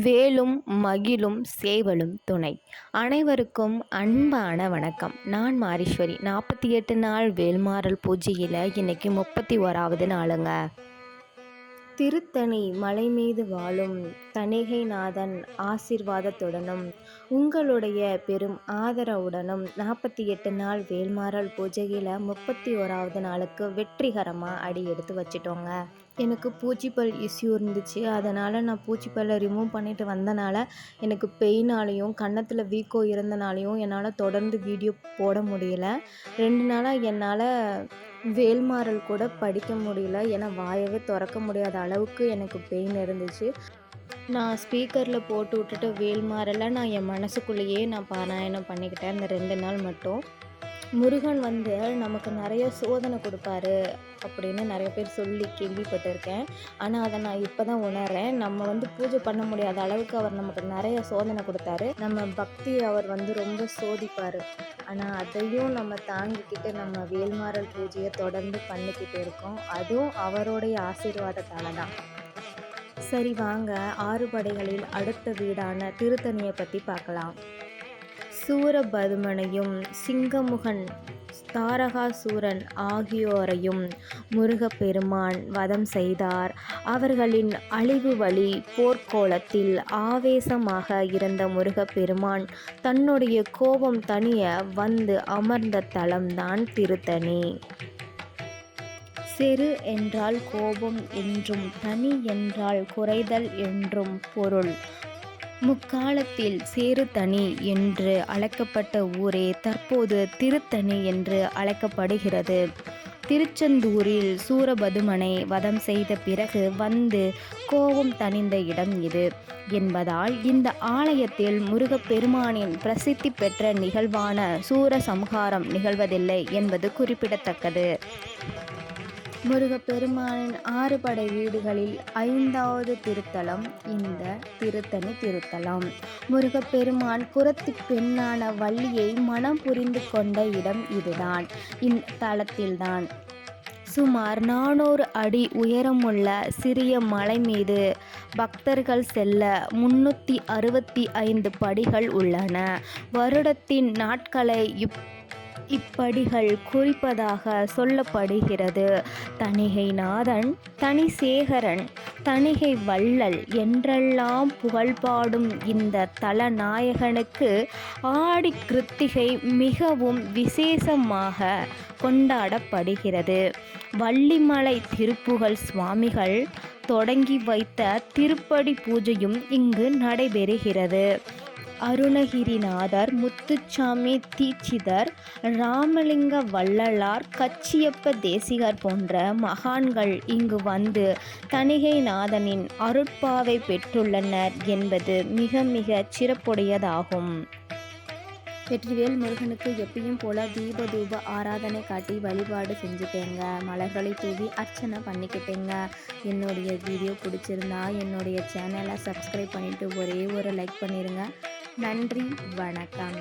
வேலும் மகிழும் சேவலும் துணை. அனைவருக்கும் அன்பான வணக்கம். நான் மாரீஸ்வரி. நாற்பத்தி எட்டு நாள் வேல்மாறல் பூஜையில் இன்னைக்கு முப்பத்தி ஓராவது நாளுங்க. திருத்தணி மலை மீது வாழும் தணிகைநாதன் ஆசிர்வாதத்துடனும் உங்களுடைய பெரும் ஆதரவுடனும் நாற்பத்தி எட்டு நாள் வேல்மாறல் பூஜையில் முப்பத்தி ஓராவது நாளுக்கு வெற்றிகரமாக அடி எடுத்து வச்சிட்டோங்க. எனக்கு பூச்சிப்பல் இஷ்யூ இருந்துச்சு. அதனால் நான் பூச்சிப்பல்லை ரிமூவ் பண்ணிட்டு வந்தனால எனக்கு பெயினாலையும் கன்னத்தில் வீக்கோ இருந்தனாலையும் என்னால் தொடர்ந்து வீடியோ போட முடியல. ரெண்டு நாளாக என்னால் வேல்மாறல் கூட படிக்க முடியல. ஏன்னா வாயவே திறக்க முடியாத அளவுக்கு எனக்கு பெயின் இருந்துச்சு. நான் ஸ்பீக்கரில் போட்டு விட்டுட்டு வேல்மாறலை. நான் என் மனசுக்குள்ளேயே நான் பாராயணம் பண்ணிக்கிட்டேன். இந்த ரெண்டு நாள் மட்டும். முருகன் வந்து நமக்கு நிறைய சோதனை கொடுப்பாரு அப்படின்னு நிறைய பேர் சொல்லி கேள்விப்பட்டிருக்கேன். ஆனால் அதை நான் இப்போ தான் உணர்றேன். நம்ம வந்து பூஜை பண்ண முடியாத அளவுக்கு அவர் நமக்கு நிறைய சோதனை கொடுத்தாரு. நம்ம பக்தி அவர் வந்து ரொம்ப சோதிப்பார். ஆனால் அதையும் நம்ம தாங்கிக்கிட்டு நம்ம வேல்மாறல் பூஜையை தொடர்ந்து பண்ணிக்கிட்டு இருக்கோம். அதுவும் அவருடைய ஆசீர்வாதத்தால் தான் சரி வாங்க. ஆறுபடைகளில் அடுத்த வீடான திருத்தணியை பற்றி பார்க்கலாம். சூரபதுமனையும் சிங்கமுகன் தாரகாசூரன் ஆகியோரையும் முருகப்பெருமான் வதம் செய்தார். அவர்களின் அழிவு வழி போர்க்கோலத்தில் ஆவேசமாக இருந்த முருகப்பெருமான் தன்னுடைய கோபம் தனிய வந்து அமர்ந்த தலம்தான் திருத்தணி. செரு என்றால் கோபம் என்றும் தனி என்றால் குறைதல் என்றும் பொருள். முக்காலத்தில் சேருத்தனி என்று அழைக்கப்பட்ட ஊரே தற்போது திருத்தணி என்று அழைக்கப்படுகிறது. திருச்செந்தூரில் சூரபதுமனை வதம் செய்த பிறகு வந்து கோபம் தணிந்த இடம் இது. என்பதால் இந்த ஆலயத்தில் முருகப்பெருமானின் பிரசித்தி பெற்ற நிகழ்வான சூரசம்ஹாரம் நிகழ்வதில்லை என்பது குறிப்பிடத்தக்கது. முருகப்பெருமானின் ஆறு படை வீடுகளில் ஐந்தாவது திருத்தலம் இந்த திருத்தணி திருத்தலம். முருகப்பெருமான் குரத்து பெண்ணான வள்ளியை மனம் புரிந்து கொண்ட இடம் இதுதான். இத்தலத்தில்தான் சுமார் நானூறு அடி உயரமுள்ள சிறிய மலை மீது பக்தர்கள் செல்ல முன்னூற்றி அறுபத்தி ஐந்து படிகள் உள்ளன. வருடத்தின் நாட்களை இப் இப்படிகள் குறிப்பதாக சொல்லப்படுகிறது. தணிகைநாதன் தனிசேகரன் தணிகை வள்ளல் என்றெல்லாம் புகழ்பாடும் இந்த தலநாயகனுக்கு ஆடி கிருத்திகை மிகவும் விசேஷமாக கொண்டாடப்படுகிறது. வள்ளிமலை திருப்புகழ் சுவாமிகள் தொடங்கி வைத்த திருப்படி பூஜையும் இங்கு நடைபெறுகிறது. அருணகிரிநாதர் முத்துச்சாமி தீட்சிதர் ராமலிங்க வள்ளலார் கச்சியப்ப தேசிகர் போன்ற மகான்கள் இங்கு வந்து தணிகைநாதனின் அருட்பாவை பெற்றுள்ளனர் என்பது மிக மிக சிறப்புடையதாகும். வெற்றிவேல் முருகனுக்கு எப்பயும் போல தீப தூப ஆராதனை காட்டி வழிபாடு செஞ்சுட்டேங்க. மலர்களை தூவி அர்ச்சனை பண்ணிக்கிட்டேங்க. என்னுடைய வீடியோ பிடிச்சிருந்தா என்னுடைய சேனலை சப்ஸ்கிரைப் பண்ணிவிட்டு ஒரே ஒரு லைக் பண்ணிடுங்க நன்றி வணக்கம்.